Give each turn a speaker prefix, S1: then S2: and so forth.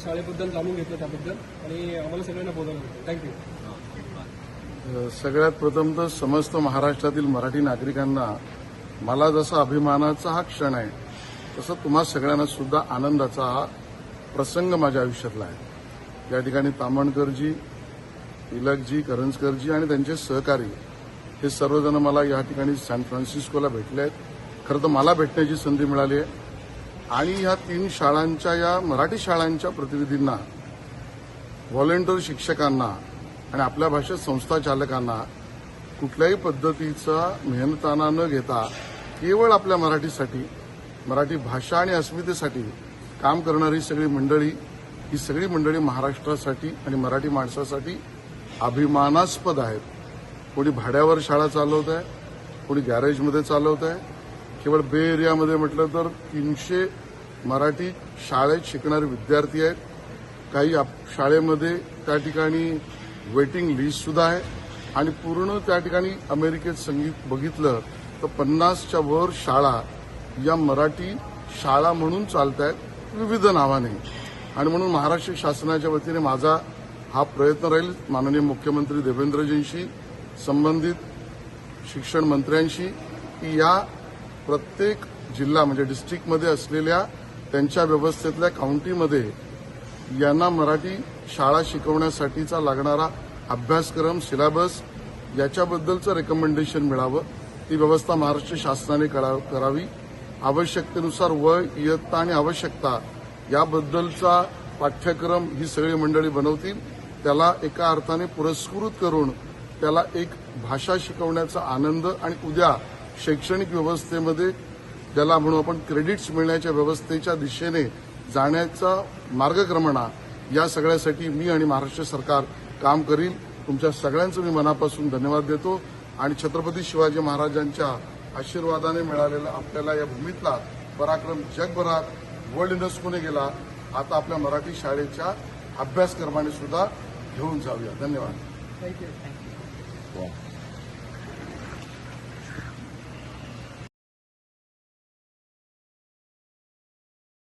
S1: की शाळेबद्दल जाणून घेतलं त्याबद्दल. आणि आम्हाला सगळ्यांना बोलावलं. थँक्यू
S2: सगळ्यात प्रथम तर समस्त महाराष्ट्रातील मराठी नागरिकांना मला जसा अभिमानाचा हा क्षण आहे तसं तुम्हा सगळ्यांना सुद्धा आनंदाचा हा प्रसंग माझ्या आयुष्यातला आहे. या ठिकाणी तामणकरजी तिलकजी करंजकरजी आणि त्यांचे सहकारी हे सर्वजण मला या ठिकाणी सॅन फ्रान्सिस्कोला भेटले आहेत. खरं तर मला भेटण्याची संधी मिळाली आहे. आणि ह्या तीन शाळांच्या या मराठी शाळांच्या प्रतिनिधींना व्हॉलेंटिअर शिक्षकांना आणि आपल्या भाषेत संस्था चालकांना कुठल्याही पद्धतीचा मेहनताना न घेता केवळ आपल्या मराठीसाठी मराठी भाषा आणि अस्मितेसाठी काम करणारी सगळी मंडळी ही सगळी मंडळी महाराष्ट्रासाठी आणि मराठी माणसासाठी अभिमानास्पद आहेत. कोणी भाड्यावर शाळा चालवत आहे कोणी गॅरेजमध्ये चालवत आहे केवळ बे एरियामध्ये म्हटलं तर तीनशे मराठी शाळेत शिकणारे विद्यार्थी आहेत. काही आप- शाळेमध्ये त्या ठिकाणी वेटिंग लिस्ट सुद्धा आहे. आणि पूर्ण त्या ठिकाणी अमेरिकेत संगीत बघितलं तर पन्नासच्या वर शाळा या मराठी शाळा म्हणून चालत आहेत विविध नावाने. आणि म्हणून महाराष्ट्र शासनाच्या वतीने माझा हा प्रयत्न राहील माननीय मुख्यमंत्री देवेंद्रजींशी संबंधित शिक्षण मंत्र्यांशी की या प्रत्येक जिल्हा म्हणजे डिस्ट्रिक्टमध्ये असलेल्या त्यांच्या व्यवस्थेतल्या काउंटीमध्ये यांना मराठी शाळा शिकवण्यासाठीचा लागणारा अभ्यासक्रम सिलेबस याच्याबद्दलचं रेकमेंडेशन मिळावं. ती व्यवस्था महाराष्ट्र शासनाने करा- करावी. आवश्यकतेनुसार वय इयत्ता आणि आवश्यकता याबद्दलचा पाठ्यक्रम ही सगळी मंडळी बनवतील. त्याला एका अर्थाने पुरस्कृत करून त्याला एक भाषा शिकवण्याचा आनंद आणि उद्या शैक्षणिक व्यवस्थेमध्ये ज्याला म्हणू आपण क्रेडिट्स मिळण्याच्या व्यवस्थेच्या दिशेने जाण्याचा मार्गक्रमणा या सगळ्यासाठी मी आणि महाराष्ट्र सरकार काम करील. तुमच्या सगळ्यांचं मी मनापासून धन्यवाद देतो आणि छत्रपती शिवाजी महाराजांच्या आशीर्वादाने मिळालेला आपल्याला या भूमीतला पराक्रम जगभरात वर्ल्ड युनेस्कोने गेला. आता आपल्या मराठी शाळेच्या अभ्यासक्रमाने सुद्धा घेऊन जाऊया. धन्यवाद.
S1: थँक्यू